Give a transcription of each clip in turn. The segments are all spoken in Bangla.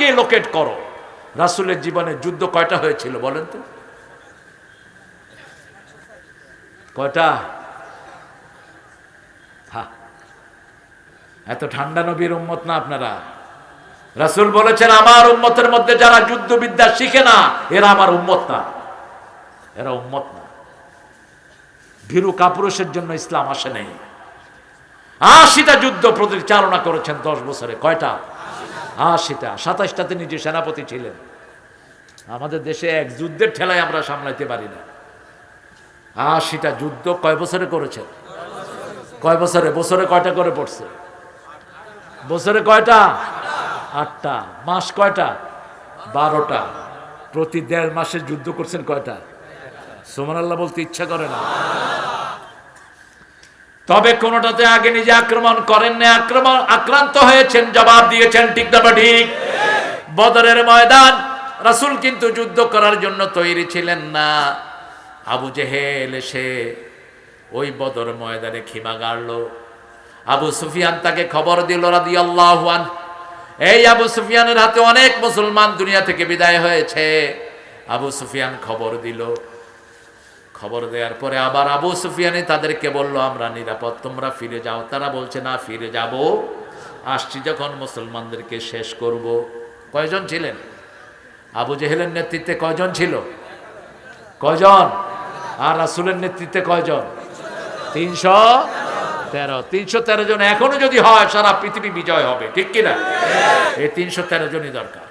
থেকে লোকেট করো। রাসুলের জীবনে যুদ্ধ কয়টা হয়েছিল বলেন তো? কয়টা? এত ঠান্ডা নবীর উম্মত না আপনারা? রাসুল বলেছেন, আমার উম্মতের মধ্যে যারা যুদ্ধবিদ্যা শিখে না, এরা আমার উম্মত না। এরা উম্মত না। ভীরু কাপুরুষের জন্য ইসলাম আসে নেই। আশিটা যুদ্ধ পরিচালনা করেছেন দশ বছরে। কয়টা? আশিটা সাতাশটাতে নিজে সেনাপতি ছিলেন। আমাদের দেশে এক যুদ্ধের ঠেলায় আমরা সামলাইতে পারি না। আশিটা যুদ্ধ কয় বছরে করেছেন? কয় বছরে? বছরে কয়টা করে পড়ছে? বছরে কয়টা? আটটা। মাস কয়টা? বারোটা। প্রতি দেড় মাসে যুদ্ধ করছেন কয়টা? সোমান আল্লাহ বলতে ইচ্ছা করে না। তবে কোনটাতে আগে নিজে আক্রমণ করেন না, আক্রমণ আক্রান্ত হয়েছেন, জবাব দিয়েছেন, ঠিক না ঠিক? বদরের ময়দান, রাসূল কিন্তু যুদ্ধ করার জন্য তৈরি ছিলেন না। আবু জেহেল এসে ওই বদর ময়দানে খিমা গাড়ল। আবু সুফিয়ান তাকে খবর দিল রাদি আন এই আবু সুফিয়ানের হাতে অনেক মুসলমান দুনিয়া থেকে বিদায় হয়েছে। আবু সুফিয়ান খবর দিল খবর দেওয়ার পরে আবার আবু সুফিয়ানি তাদেরকে বলল, আমরা নিরাপদ, তোমরা ফিরে যাও। তারা বলছে, না, ফিরে যাব। আসছি যখন মুসলমানদেরকে শেষ করব। কয়জন ছিলেন? আবু জেহেলের নেতৃত্বে কয়জন ছিল? কয়জন? আর রাসুলের নেতৃত্বে কয়জন? তিনশো তেরো। তিনশো তেরো জন এখনও যদি হয়, সারা পৃথিবী বিজয় হবে। ঠিক কিনা? এই তিনশো তেরো জনই দরকার।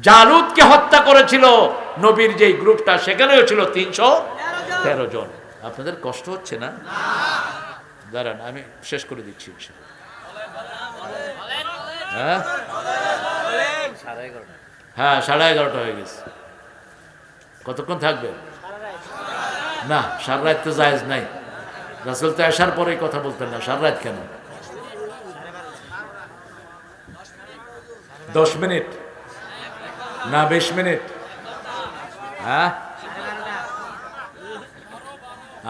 জালুদকে হত্যা করেছিল নবীর যেই গ্রুপটা, সেখানেও ছিল তিনশো তেরো জন। আপনাদের কষ্ট হচ্ছে না? দাঁড়ান, আমি শেষ করে দিচ্ছি। হ্যাঁ? হ্যাঁ সাড়ে এগারোটা হয়ে গেছে। কতক্ষণ থাকবে? না, সারা রাত তো জায়েজ নাই। রাসুল তো আসার পরেই কথা বলতেন না, সারা রাত কেন? দশ মিনিট। না, বিশ মিনিট। হ্যাঁ?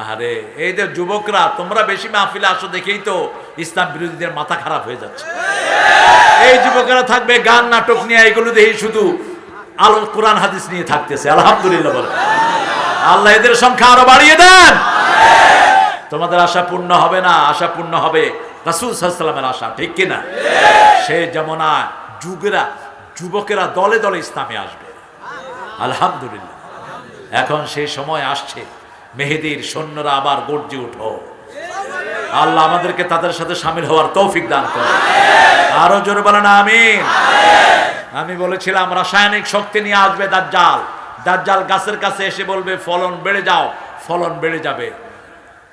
আরে এই যে যুবকরা, তোমরা বেশি মাহফিলে আসো দেখেই তো ইসলাম বিরোধীদের মাথা খারাপ হয়ে যাচ্ছে। এই যুবকেরা থাকবে, গান, নাটক নিয়ে, এগুলো দেখি শুধু আলো, কোরআন, হাদিস নিয়ে থাকতেছে। আলহামদুলিল্লাহ বলে। আল্লাহ এদের সংখ্যা আরও বাড়িয়ে দেন। তোমাদের আশা পূর্ণ হবে না? আশা পূর্ণ হবে রাসুল সাল্লামের আশা, ঠিক কিনা? সে যেমন যুগেরা, যুবকেরা দলে দলে ইসলামে আসবে। আলহামদুলিল্লাহ। এখন সেই সময় আসছে। মেহেদির সৈন্যরা আবার গর্জে উঠো আল্লাহ আমাদেরকে তাদের সাথে সামিল হওয়ার তৌফিক দান করে আরও জোরে আমিন। আমি আমি বলেছিলাম, রাসায়নিক শক্তি নিয়ে আসবে দাজ্জাল। দাজ্জাল গাছের কাছে এসে বলবে, ফলন বেড়ে যাও, ফলন বেড়ে যাবে।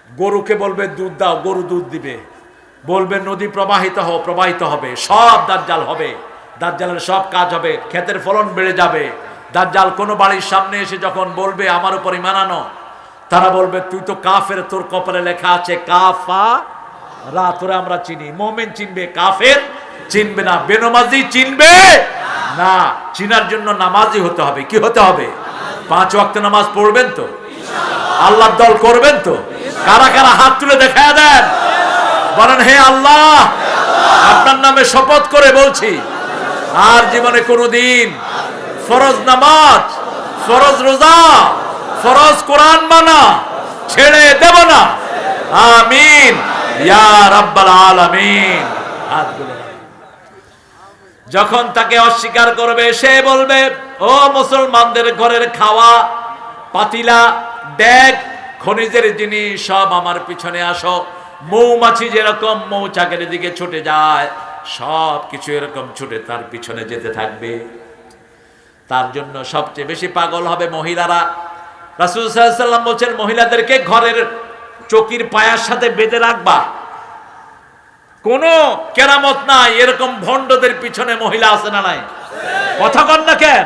গরুকে বলবে, দুধ দাও, গরু দুধ দিবে। বলবে, নদী প্রবাহিত হও, প্রবাহিত হবে, সব দাজ্জাল হবে। দাজ্জালের সব কাজ হবে, ক্ষেতের ফলন বেড়ে যাবে। দাজ্জাল কোনো বাড়ির সামনে এসে যখন বলবে, আমার উপর ইমান আনো তারা বলবে, তুই তো কাফের, তোর কপালে লেখা আছে, কাফা রা আমরা চিনি। মোমেন চিনবে, কাফের চিনবে না, বেনমাজি চিনবে না। চিনার জন্য নামাজি হতে হবে। কি হতে হবে? পাঁচ ওয়াক্ত নামাজ পড়বেন তো? আল্লাহর দল করবেন তো? কারা কারা হাত তুলে দেখা দেন? বলেন, হে আল্লাহ, আপনার নামে শপথ করে বলছি, আর জীবনে কোনোদিন ফরজ নামাজ, ফরজ রোজা ফরজ কোরআন মানা, ছেড়ে দেব না। আমিন। আলামিন। যখন তাকে অস্বীকার করবে, সে বলবে, ও মুসলমানদের ঘরের খাওয়া, পাতিলা ড্যাগ খনিজের জিনিস, সব আমার পিছনে আসো। মৌমাছি যেরকম মৌচাকের দিকে ছুটে যায়, সব কিছু এরকম ছুটে তার পিছনে যেতে থাকবে। তার জন্য সবচেয়ে বেশি পাগল হবে মহিলারা। রাসুল সাল্লাম বলছেন, মহিলাদেরকে ঘরের চকির পায়ার সাথে বেঁধে রাখবা। কোনো কেরামত নাই, এরকম ভণ্ডদের পিছনে মহিলা আছে না নাই? কথা কন না কেন?